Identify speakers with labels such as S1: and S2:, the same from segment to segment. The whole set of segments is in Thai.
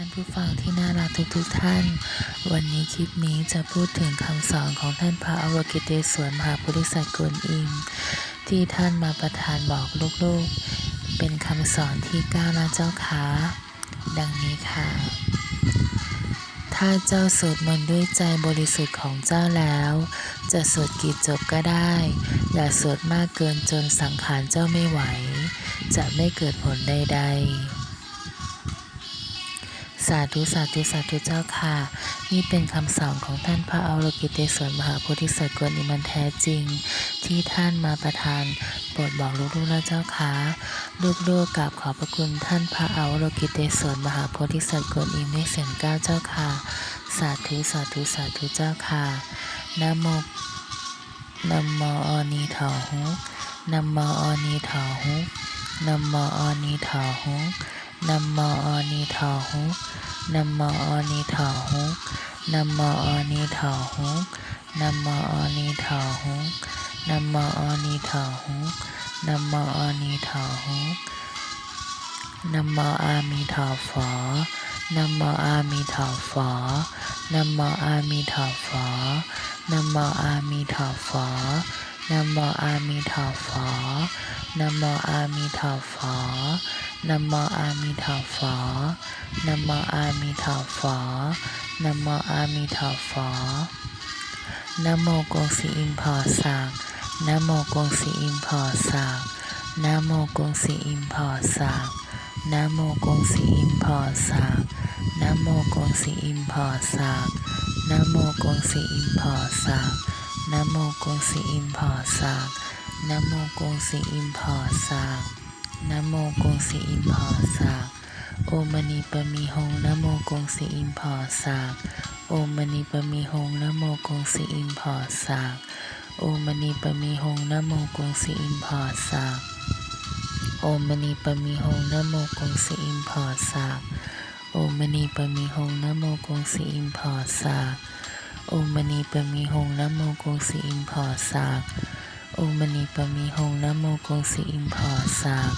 S1: ท่านผู้ฟังที่น่ารักทุกๆทท่าน วันนี้คลิปนี้จะพูดถึงคำสอนของท่านพระอวกิเตศวรมหาโพธิสัตว์กวนอิมที่ท่านมาประทานบอกลูกๆ เป็นคำสอนที่ก้าวนะเจ้าขาดังนี้ค่ะ ถ้าเจ้าสวดมนต์ด้วยใจบริสุทธิ์ของเจ้าแล้ว จะสวดกี่จบก็ได้ อย่าสวดมากเกินจนสังขารเจ้าไม่ไหว จะไม่เกิดผลใดๆ สาธุสาธุสาธุเจ้าค่ะ นี่เป็นคำสอนของท่านพระอรกิเตศวรมหาโพธิสัตว์กวนอิมันแท้จริง ที่ท่านมาประทานโปรดบอกลูกๆและเจ้าค่ะลูกๆกราบขอบพระคุณท่านพระอรกิเตศวรมหาโพธิสัตว์กวนอิมในเสียงก้าวเจ้าค่ะ สาธุสาธุสาธุเจ้าค่ะนะโมนะโมอนีถอหุนะโมอนีถอหุนะโมอนีถอหุ นัมมออนีถาหุนัมมออนีถาหุนัมมออนีถาหุนัมมออนีถาหุนัมมออนีถาหุนัมมออนีถาหุนัมมออามีถาฝอนัมมออามีถาฝอนัมมออามีถาฝอนัมมออามีถาฝอ นะโมอามีถอฝอนะโมอามีถอฝอนะโมอามีถอฝอนะโมอามีถอฝอนะโมอามีถอฝอนะโมกงสีอิมพอสังนะโมกงสีอิมพอสังนะโมกงสีอิมพอสังนะโมกงสีอิมพอสังนะโมกงสีอิมพอสังนะโมกงสีอิมพอสัง นโมกงสีอิมพอสังนโมกงสีอิมพอสังนโมกงสีอิมพอสังโอมณีปมีหงนโมกงสีอิมพอสังโอมณีปมีหงนโมกงสีอิมพอสังโอมณีปมีหงนโมกงสีอิมพอสังโอมณีปมีหงนโมกงสีอิมพอสังโอมณีปมีหงนโมกงสีอิมพอสัง โอมณีปมีหงนะโมกงสีอิมพอสังโอมณีปมีหงนะโมกงสีอิมพอสัง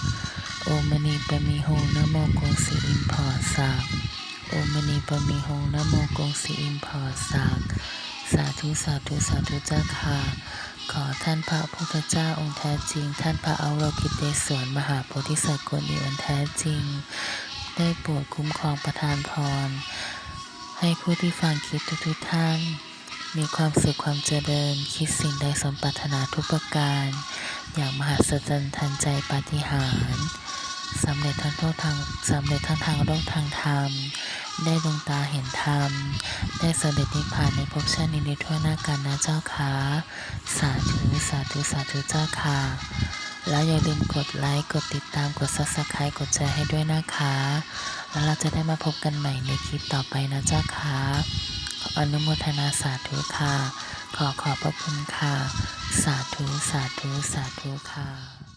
S1: โอมณีปมีหงนะโมกงสีอิมพอสังโอมณีปมีหงนะโมกงสีอิมพอสังสาธุสาธุสาธุเจ้าค่ะ ขอท่านพระพุทธเจ้าองค์แท้จริง ท่านพระอรกิเตศวรมหาโพธิสัตว์กวนอิมอันแท้จริง ได้โปรดคุ้มครองประทานพร ให้ผู้ที่ฟังคลิปทุกๆท่าน มีความสุขความเจริญ คิดสิ่งใดสมปรารถนาทุกประการ อย่างมหัศจรรย์ทันใจปาฏิหาริย์สำเร็จทั้งโลกทางสำเร็จทั้งทางโลกทางธรรม ได้ดวงตาเห็นธรรม ได้สำเสด็จนิพพานในภพชาตินี้ในทั่วหน้ากันนะเจ้าค่ะสาธุสาธุสาธุเจ้าค่ะแล้วอย่าลืมกดไลค์ กดติดตาม กด subscribe กดแชร์ให้ด้วยนะคะ แล้วเราจะได้มาพบกันใหม่ในคลิปต่อไปนะเจ้าค่ะขออนุโมทนาสาธุค่ะ ขอขอบพระคุณค่ะ สาธุ สาธุ สาธุค่ะ